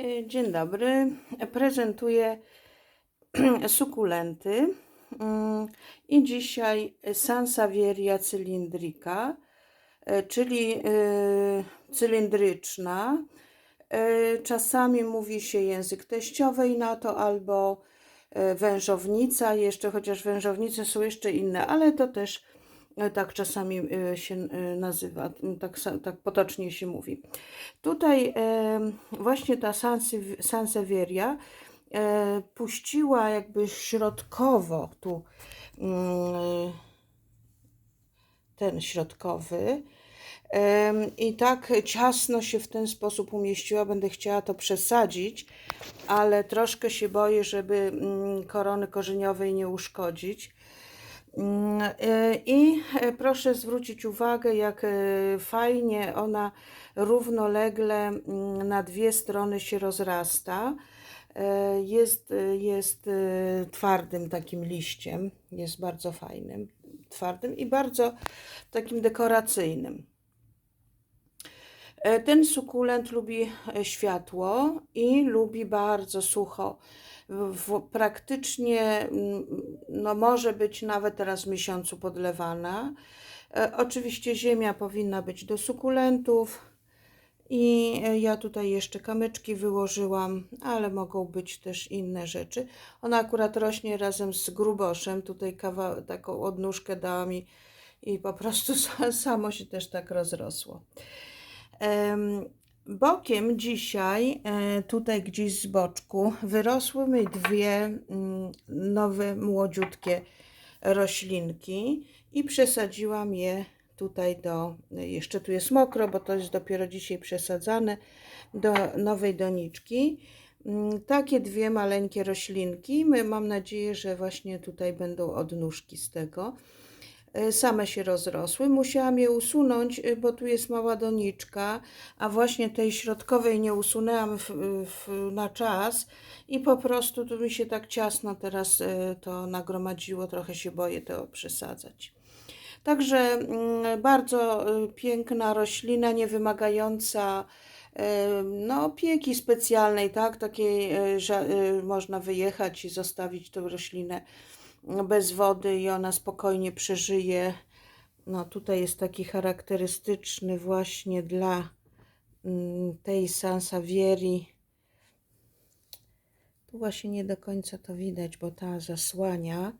Y, Dzień dobry. Prezentuję sukulenty. Mm, I dzisiaj Sansevieria cylindrica, y, czyli y, cylindryczna. Czasami mówi się język teściowej na to albo wężownica jeszcze, chociaż wężownice są jeszcze inne, ale to też tak czasami y, się y, nazywa, tak, tak potocznie się mówi. Tutaj e, właśnie ta Sansevieria e, puściła jakby środkowo tu mm, ten środkowy i tak ciasno się w ten sposób umieściła. Będę chciała to przesadzić, ale troszkę się boję, żeby mm, korony korzeniowej nie uszkodzić. Mm, e, I e, proszę zwrócić uwagę, jak e, fajnie ona równolegle mm, na dwie strony się rozrasta. Jest, jest twardym takim liściem, jest bardzo fajnym, twardym i bardzo takim dekoracyjnym. E, Ten sukulent lubi e, światło i lubi bardzo sucho. Praktycznie no, może być nawet teraz w miesiącu podlewana. E, Oczywiście ziemia powinna być do sukulentów. I ja tutaj jeszcze kamyczki wyłożyłam, ale mogą być też inne rzeczy. Ona akurat rośnie razem z gruboszem. Tutaj kawa, taką odnóżkę dała mi i po prostu sa- samo się też tak rozrosło. Em, Bokiem dzisiaj, e, tutaj gdzieś z boczku, wyrosły mi dwie mm, nowe, młodziutkie roślinki i przesadziłam je tutaj do, jeszcze tu jest mokro, bo to jest dopiero dzisiaj przesadzane, do nowej doniczki. Mm, Takie dwie maleńkie roślinki. Mam nadzieję, że właśnie tutaj będą odnóżki z tego. E, Same się rozrosły. Musiałam je usunąć, e, bo tu jest mała doniczka, a właśnie tej środkowej nie usunęłam w, w, na czas i po prostu tu mi się tak ciasno teraz e, to nagromadziło, trochę się boję to przesadzać. Także mm, bardzo piękna roślina, nie wymagająca no, opieki specjalnej, tak? Takiej, że można wyjechać i zostawić tę roślinę bez wody i ona spokojnie przeżyje. No tutaj jest taki charakterystyczny właśnie dla mm, tej Sansevierii. Tu właśnie nie do końca to widać, bo ta zasłania.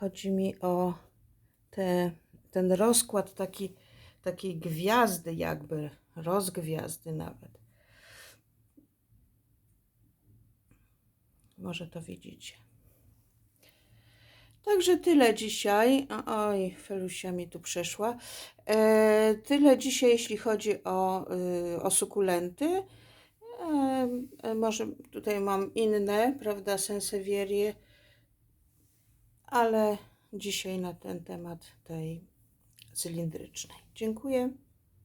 Chodzi mi o te, ten rozkład taki, takiej gwiazdy jakby, rozgwiazdy nawet. Może to widzicie. Także tyle dzisiaj. Oj, Felusia mi tu przeszła. E, tyle dzisiaj, jeśli chodzi o, y, o sukulenty. E, e, może tutaj mam inne, prawda, sensewierie, ale dzisiaj na ten temat tej cylindrycznej. Dziękuję.